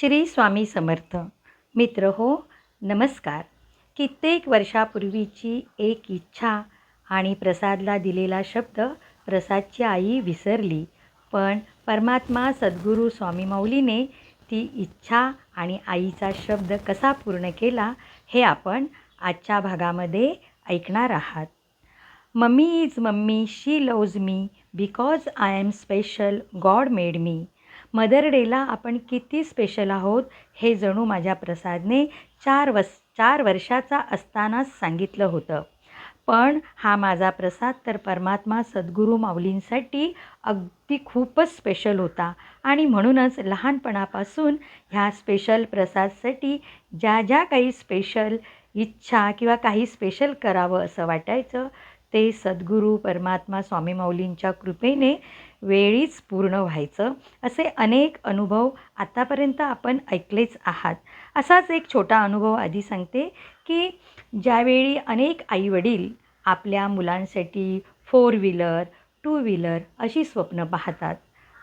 श्री स्वामी समर्थ. मित्र हो नमस्कार. कित्येक वर्षापूर्वीची एक इच्छा आणि प्रसादला दिलेला शब्द प्रसादची आई विसरली पण परमात्मा सद्गुरू स्वामी माऊलीने ती इच्छा आणि आईचा शब्द कसा पूर्ण केला हे आपण आजच्या भागामध्ये ऐकणार आहात. Mummy is mummy she loves me because I am special God made me. Mother डेला आपण किती स्पेशल आहोत हे जणू माझ्या प्रसादने चार वस चार वर्षाचा असतानाच सांगितलं होतं. पण हा माझा प्रसाद तर परमात्मा सद्गुरू माऊलींसाठी अगदी खूपच स्पेशल होता आणि म्हणूनच लहानपणापासून ह्या स्पेशल प्रसादसाठी ज्या ज्या काही स्पेशल इच्छा किंवा काही स्पेशल करावं असं वाटायचं ते सद्गुरू परमात्मा स्वामी माऊलींच्या कृपेने वेळीच पूर्ण व्हायचं असे अनेक अनुभव आत्तापर्यंत आपण ऐकलेच आहात. असाच एक छोटा अनुभव आधी सांगते की ज्यावेळी अनेक आईवडील आपल्या मुलांसाठी फोर व्हीलर टू व्हीलर अशी स्वप्न पाहतात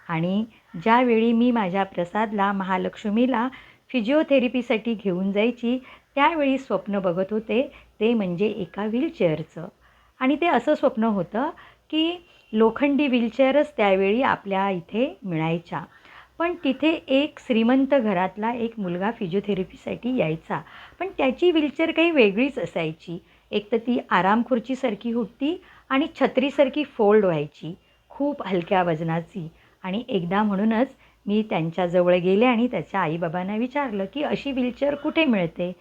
आणि ज्यावेळी मी माझ्या प्रसादला महालक्ष्मीला फिजिओथेरपीसाठी घेऊन जायची त्यावेळी स्वप्न बघत होते ते म्हणजे एका व्हीलचेअरचं आणि ते असं स्वप्न होतं की लोखंडी व्हीलचेअरच त्यावेळी आपल्या इथे मिळायच्या. पण तिथे एक श्रीमंत घरातला एक मुलगा फिजिओथेरपीसाठी यायचा. पण त्याची व्हीलचेअर काही वेगळीच असायची. एक तर ती आराम खुर्चीसारखी होती आणि छत्रीसारखी फोल्ड व्हायची खूप हलक्या वजनाची. आणि एकदा म्हणूनच मी त्यांच्याजवळ गेले आणि त्याच्या आईबाबांना विचारलं की अशी व्हीलचेअर कुठे मिळते?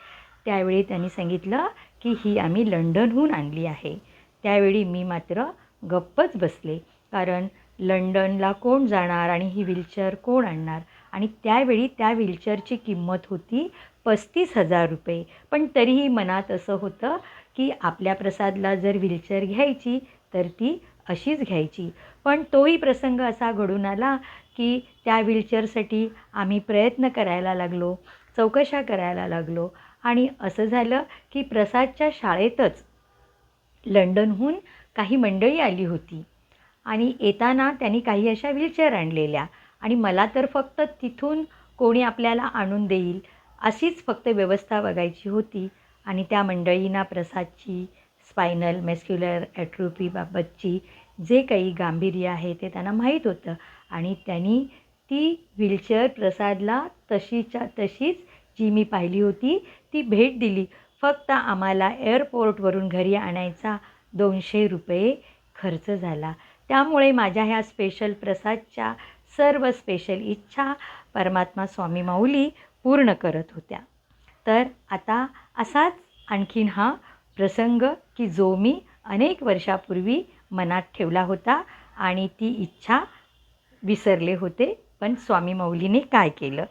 त्यावेळी त्यांनी सांगितलं की ही आम्ही लंडनहून आणली आहे. त्यावेळी मी मात्र गप्पच बसले. कारण लंडनला कोण जाणार आणि ही व्हीलचेअर कोण आणणार? आणि त्यावेळी त्या व्हीलचेअरची किंमत होती पस्तीस हजार रुपये. पण तरीही मनात असं होतं की आपल्या प्रसादला जर व्हीलचेअर घ्यायची तर ती अशीच घ्यायची. पण तोही प्रसंग असा घडून आला की त्या व्हीलचेअरसाठी आम्ही प्रयत्न करायला लागलो चौकशा करायला लागलो. आणि असं झालं की प्रसादच्या शाळेतच लंडनहून काही मंडळी आली होती. आणि येताना त्यांनी काही अशा व्हीलचेअर आणलेल्या. आणि मला तर फक्त तिथून कोणी आपल्याला आणून देईल अशीच फक्त व्यवस्था बघायची होती. आणि त्या मंडळींना प्रसादची स्पायनल मेस्क्युलर ॲट्रोपीबाबतची जे काही गांभीर्य आहे ते त्यांना माहीत होतं. आणि त्यांनी ती व्हीलचेअर प्रसादला तशीच्या तशीच जी मी पाहिली होती ती भेट दिली. फक्त आम्हाला एअरपोर्टवरून घरी आणायचा दोनशे रुपये खर्च झाला. त्यामुळे माझ्या ह्या स्पेशल प्रसादच्या सर्व स्पेशल इच्छा परमात्मा स्वामी माऊली पूर्ण करत होत्या. तर आता असाच आणखीन हा प्रसंग की जो मी अनेक वर्षापूर्वी मनात ठेवला होता आणि ती इच्छा विसरले होते पण स्वामी माऊलीने काय केलं?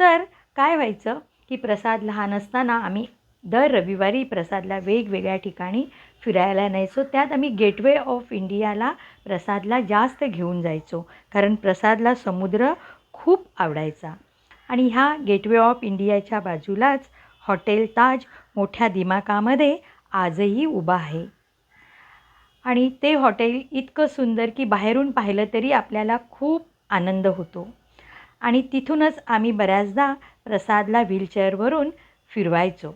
तर काय व्हायचं की प्रसाद लहान असताना आम्ही दर रविवारी प्रसादला वेगवेगळ्या ठिकाणी फिरायला न्यायचो. त्यात आम्ही गेटवे ऑफ इंडियाला प्रसादला जास्त घेऊन जायचो कारण प्रसादला समुद्र खूप आवडायचा. आणि ह्या गेटवे ऑफ इंडियाच्या बाजूलाच हॉटेल ताज मोठ्या दिमाकामध्ये आजही उभा आहे. आणि ते हॉटेल इतकं सुंदर की बाहेरून पाहिलं तरी आपल्याला खूप आनंद होतो. आणि तिथूनच आम्ही बऱ्याचदा प्रसादला व्हीलचेअरवरून फिरवायचो.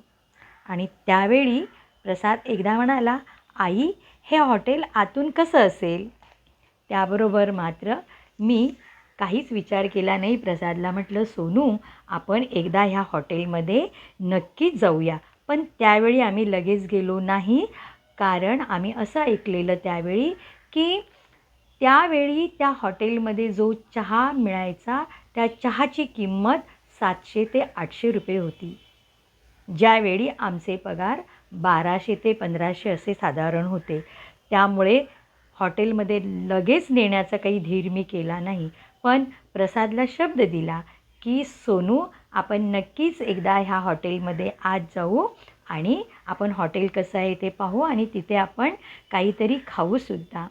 आणि त्यावेळी प्रसाद एकदा म्हणाला आई हे हॉटेल आतून कसं असेल? त्याबरोबर मात्र मी काहीच विचार केला नाही. प्रसादला म्हटलं सोनू आपण एकदा ह्या हॉटेलमध्ये नक्कीच जाऊया पण त्यावेळी आम्ही लगेच गेलो नाही. कारण आम्ही असं ऐकलेलं त्यावेळी की त्यावेळी त्या हॉटेलमध्ये जो चहा मिळायचा त्या चहाची किंमत सातशे ते आठशे रुपये होती. ज्यावेळी आमचे पगार बाराशे ते पंधराशे असे साधारण होते. त्यामुळे हॉटेलमध्ये लगेच नेण्याचा काही धीर मी केला नाही. पण प्रसादला शब्द दिला की सोनू आपण नक्कीच एकदा ह्या हॉटेलमध्ये आज जाऊ आणि आपण हॉटेल कसं आहे ते पाहू आणि तिथे आपण काहीतरी खाऊसुद्धा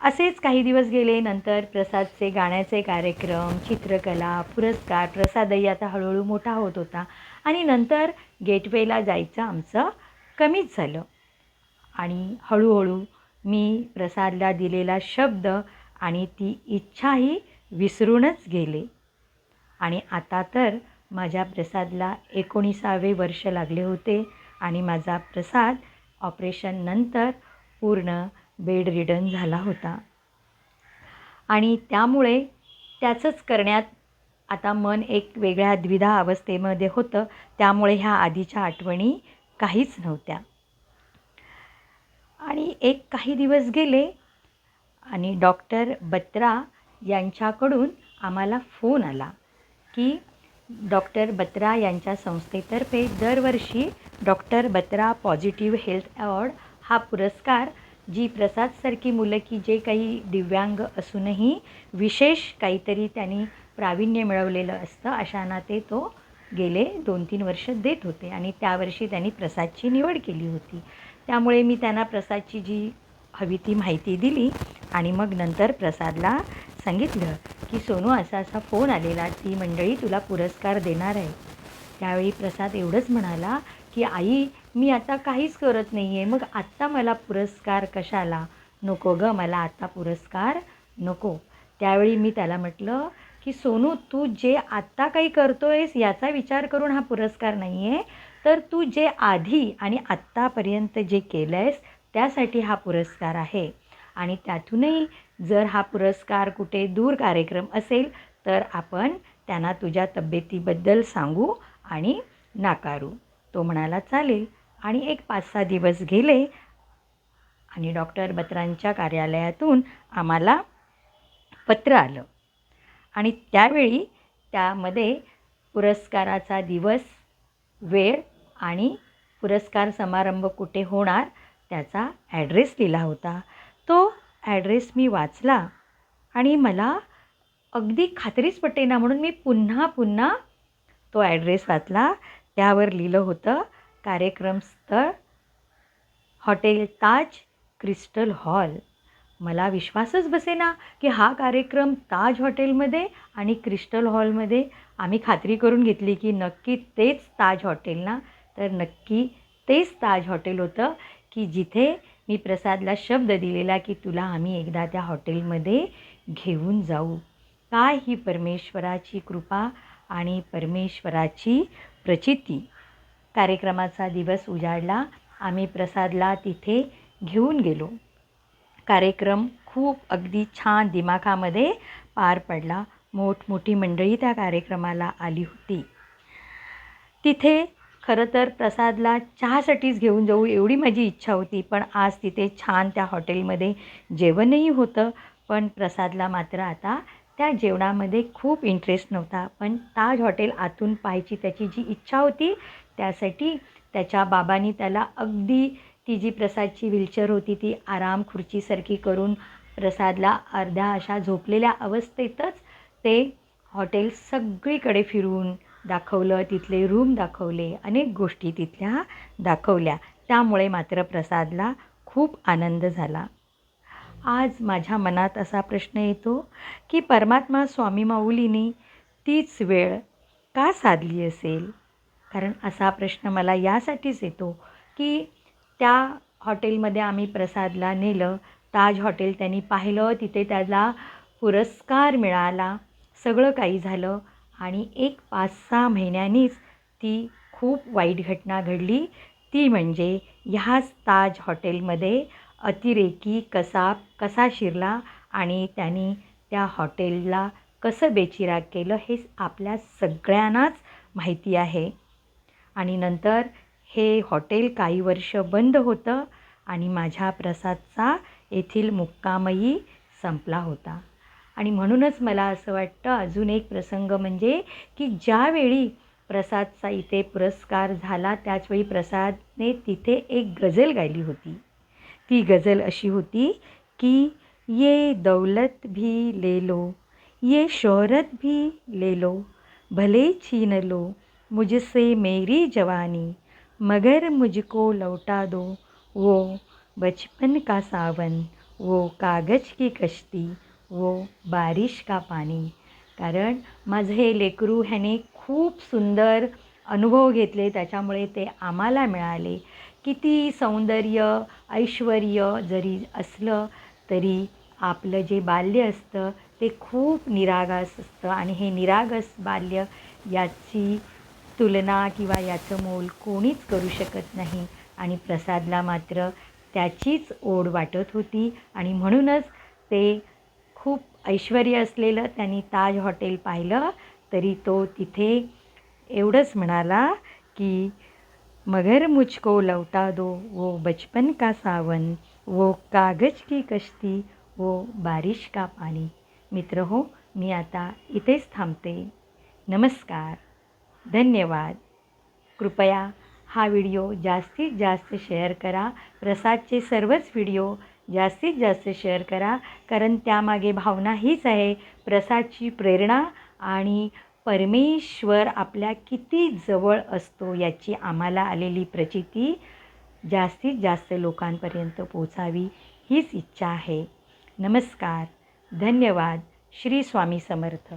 असेच काही दिवस गेले. नंतर प्रसादचे गाण्याचे कार्यक्रम चित्रकला पुरस्कार प्रसादही आता हळूहळू मोठा होत होता. आणि नंतर गेटवेला जायचं आमचं कमीच झालं. आणि हळूहळू मी प्रसादला दिलेला शब्द आणि ती इच्छाही विसरूनच गेले. आणि आता तर माझ्या प्रसादला एकोणीसावे वर्ष लागले होते आणि माझा प्रसाद ऑपरेशननंतर पूर्ण बेड रिडन झाला होता. आणि त्यामुळे त्याचंच करण्यात आता मन एक वेगळ्या द्विधा अवस्थेमध्ये होतं. त्यामुळे ह्या आधीच्या आठवणी काहीच नव्हत्या. आणि एक काही दिवस गेले आणि डॉक्टर बत्रा यांच्याकडून आम्हाला फोन आला की डॉक्टर बत्रा यांच्या संस्थेतर्फे दरवर्षी doctor Batra positive health award हा पुरस्कार जी प्रसादसारखी मुलं की जे काही दिव्यांग असूनही विशेष काहीतरी त्यांनी प्रावीण्य मिळवलेलं असतं. अशांना ते तो गेले दोन तीन वर्ष देत होते आणि त्यावर्षी त्यांनी प्रसादची निवड केली होती. त्यामुळे मी त्यांना प्रसादची जी हवी ती माहिती दिली आणि मग नंतर प्रसादला सांगितलं की सोनू असा असा फोन आलेला. ती मंडळी तुला पुरस्कार देणार आहे. त्यावेळी प्रसाद एवढंच म्हणाला की आई मी आता काहीच करत नाही आहे मग आत्ता मला पुरस्कार कशाला? नको गं मला आत्ता पुरस्कार नको. त्यावेळी मी त्याला म्हटलं की सोनू तू जे आत्ता काही करतो आहेस याचा विचार करून हा पुरस्कार नाही आहे तर तू जे आधी आणि आत्तापर्यंत जे केलं आहेस त्यासाठी हा पुरस्कार आहे. आणि त्यातूनही जर हा पुरस्कार कुठे दूर कार्यक्रम असेल तर आपण त्यांना तुझ्या तब्येतीबद्दल सांगू आणि नाकारू. तो म्हणाला चालेल. आणि एक पाच सहा दिवस गेले आणि डॉक्टर बत्रांच्या कार्यालयातून आम्हाला पत्र आलं. आणि त्यावेळी त्यामध्ये पुरस्काराचा दिवस वेळ आणि पुरस्कार समारंभ कुठे होणार त्याचा ॲड्रेस लिहिला होता. तो ॲड्रेस मी वाचला आणि मला अगदी खात्रीच पटेना म्हणून मी पुन्हा पुन्हा तो ॲड्रेस वाचला. त्यावर लिहिलं होतं कार्यक्रम स्थळ हॉटेल ताज क्रिस्टल हॉल. मला विश्वासच बसेना की हा कार्यक्रम ताज हॉटेलमध्ये आणि क्रिस्टल हॉलमध्ये आम्ही खात्री करून घेतली की नक्की तेच ताज हॉटेल ना? तर नक्की तेच ताज हॉटेल होतं की जिथे मी प्रसादला शब्द दिलेला की तुला आम्ही एकदा त्या हॉटेलमध्ये घेऊन जाऊ. काय ही परमेश्वराची कृपा आणि परमेश्वराची प्रचिती. कार्यक्रमाचा दिवस उजाडला आम्ही प्रसादला तिथे घेऊन गेलो. कार्यक्रम खूप अगदी छान दिमाखामध्ये पार पडला. मोठमोठी मंडळी त्या कार्यक्रमाला आली होती. तिथे खरं तर प्रसादला चहासाठीच घेऊन जाऊ एवढी माझी इच्छा होती पण आज तिथे छान त्या हॉटेलमध्ये जेवणही होतं पण प्रसादला मात्र आता त्या जेवणामध्ये खूप इंटरेस्ट नव्हता. पण ताज हॉटेल आतून पाहायची त्याची जी इच्छा होती त्यासाठी त्याच्या बाबांनी त्याला अगदी ती जी प्रसादची व्हीलचेअर होती ती आराम खुर्चीसारखी करून प्रसादला अर्ध्या अशा झोपलेल्या अवस्थेतच ते हॉटेल सगळीकडे फिरून दाखवलं तिथले रूम दाखवले अनेक गोष्टी तिथल्या दाखवल्या. त्यामुळे मात्र प्रसादला खूप आनंद झाला. आज माझ्या मनात असा प्रश्न येतो की परमात्मा स्वामी माऊलीने तीच वेळ का साधली असेल? कारण असा प्रश्न मला यासाठीच येतो की त्या हॉटेलमध्ये आम्ही प्रसादला नेलं. ताज हॉटेल त्यांनी पाहिलं. तिथे त्याला पुरस्कार मिळाला. सगळं काही झालं आणि एक पाच सहा महिन्यांनीच ती खूप वाईट घटना घडली. ती म्हणजे ह्याच ताज हॉटेलमध्ये अतिरेकी कसाब कसा शिरला आणि त्यांनी त्या हॉटेलला कसं बेचिराग केलं हे आपल्या सगळ्यांनाच माहिती आहे. आणि नंतर हे हॉटेल काही वर्ष बंद होतं आणि माझ्या प्रसादचा येथील मुक्कामही संपला होता. आणि म्हणूनच मला असं वाटतं अजून एक प्रसंग म्हणजे की ज्यावेळी प्रसादचा इथे पुरस्कार झाला त्याचवेळी प्रसादने तिथे एक गझल गायली होती. ती गझल अशी होती की ये दौलत भी ले लो ये शोहरत भी ले लो भले छीन लो मुझसे मेरी जवानी मगर मुझको लौटा दो वो बचपन का सावन वो कागज की कश्ती वो बारिश का पाणी कारण माझं हे लेकरू ह्याने खूप सुंदर अनुभव घेतले त्याच्यामुळे ते आम्हाला मिळाले. किती सौंदर्य ऐश्वर जरी असलं तरी आपलं जे बाल्य असतं ते खूप निरागस असतं. आणि हे निरागस बाल्य याची तुलना किंवा याचं मोल कोणीच करू शकत नाही. आणि प्रसादला मात्र त्याचीच ओढ वाटत होती. आणि म्हणूनच ते खूप ऐश्वर असलेलं त्यांनी ताज हॉटेल पाहिलं तरी तो तिथे एवढंच म्हणाला की मगर मुझको लौटा दो वो बचपन का सावन वो कागज की कश्ती वो बारिश का पाणी मित्र हो मी आता इथेच थांबते. नमस्कार. धन्यवाद. कृपया हा व्हिडिओ जास्तीत जास्त शेअर करा. प्रसादचे सर्वच व्हिडिओ जास्तीत जास्त शेअर करा. कारण त्यामागे भावना हीच आहे प्रसादची प्रेरणा आणि परमेश्वर आपल्या किती जवळ असतो याची आम्हाला आलेली प्रचिती जास्तीत जास्त लोकांपर्यंत पोचावी हीच इच्छा आहे. नमस्कार. धन्यवाद. श्री स्वामी समर्थ.